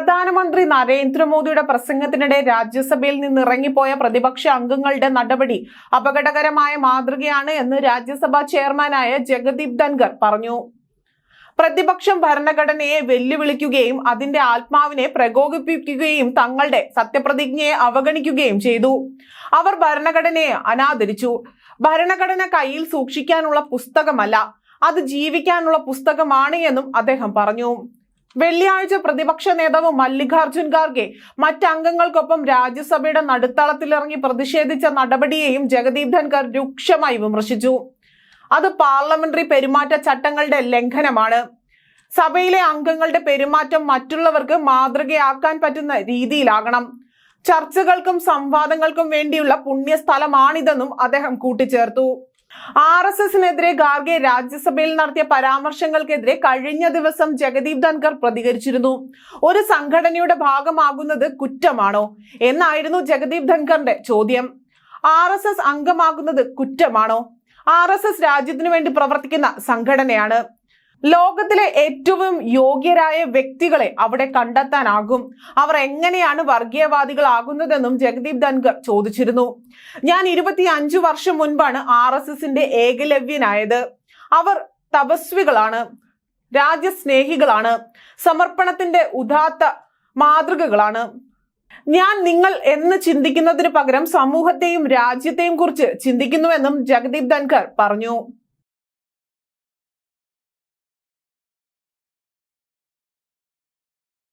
പ്രധാനമന്ത്രി നരേന്ദ്രമോദിയുടെ പ്രസംഗത്തിനിടെ രാജ്യസഭയിൽ നിന്ന് ഇറങ്ങിപ്പോയ പ്രതിപക്ഷ അംഗങ്ങളുടെ നടപടി അപകടകരമായ മാതൃകയാണ് എന്ന് രാജ്യസഭാ ചെയർമാനായ ജഗദീപ് ധൻഖർ പറഞ്ഞു. പ്രതിപക്ഷം ഭരണഘടനയെ വെല്ലുവിളിക്കുകയും അതിന്റെ ആത്മാവിനെ പ്രകോപിപ്പിക്കുകയും തങ്ങളുടെ സത്യപ്രതിജ്ഞയെ അവഗണിക്കുകയും ചെയ്തു. അവർ ഭരണഘടനയെ അനാദരിച്ചു. ഭരണഘടന കയ്യിൽ സൂക്ഷിക്കാനുള്ള പുസ്തകമല്ല അത് ജീവിക്കാനുള്ള പുസ്തകമാണ് എന്നും അദ്ദേഹം പറഞ്ഞു. വെള്ളിയാഴ്ച പ്രതിപക്ഷ നേതാവ് മല്ലികാർജുൻ ഖാർഗെ മറ്റംഗങ്ങൾക്കൊപ്പം രാജ്യസഭയുടെ നടുത്തളത്തിലിറങ്ങി പ്രതിഷേധിച്ച നടപടിയെയും ജഗദീപ് ധൻഖർ രൂക്ഷമായി വിമർശിച്ചു. അത് പാർലമെന്ററി പെരുമാറ്റ ചട്ടങ്ങളുടെ ലംഘനമാണ്. സഭയിലെ അംഗങ്ങളുടെ പെരുമാറ്റം മറ്റുള്ളവർക്ക് മാതൃകയാക്കാൻ പറ്റുന്ന രീതിയിലാകണം. ചർച്ചകൾക്കും സംവാദങ്ങൾക്കും വേണ്ടിയുള്ള പുണ്യസ്ഥലമാണിതെന്നും അദ്ദേഹം കൂട്ടിച്ചേർത്തു. ആർ എസ് എസിനെതിരെ ഗാർഗെ രാജ്യസഭയിൽ നടത്തിയ പരാമർശങ്ങൾക്കെതിരെ കഴിഞ്ഞ ദിവസം ജഗദീപ് ധൻകർ പ്രതികരിച്ചിരുന്നു. ഒരു സംഘടനയുടെ ഭാഗമാകുന്നത് കുറ്റമാണോ? എന്നായിരുന്നു ജഗദീപ് ധൻഖറിന്റെ ചോദ്യം. ആർ എസ് എസ് അംഗമാകുന്നത് കുറ്റമാണോ? ആർ എസ് എസ് രാജ്യത്തിനു വേണ്ടി പ്രവർത്തിക്കുന്ന സംഘടനയാണ്. ലോകത്തിലെ ഏറ്റവും യോഗ്യരായ വ്യക്തികളെ അവിടെ കണ്ടെത്താനാകും. അവർ എങ്ങനെയാണ് വർഗീയവാദികളാകുന്നതെന്നും ജഗദീപ് ധൻഖർ ചോദിച്ചിരുന്നു. ഞാൻ ഇരുപത്തി അഞ്ചു വർഷം മുൻപാണ് ആർ എസ് എസിന്റെ ഏകലവ്യനായത്. അവർ തപസ്വികളാണ് രാജ്യസ്നേഹികളാണ് സമർപ്പണത്തിന്റെ ഉദാത്ത മാതൃകകളാണ്. ഞാൻ നിങ്ങൾ എന്ന് ചിന്തിക്കുന്നതിന് പകരം സമൂഹത്തെയും രാജ്യത്തെയും കുറിച്ച് ചിന്തിക്കുന്നുവെന്നും ജഗദീപ് ധൻഖർ പറഞ്ഞു.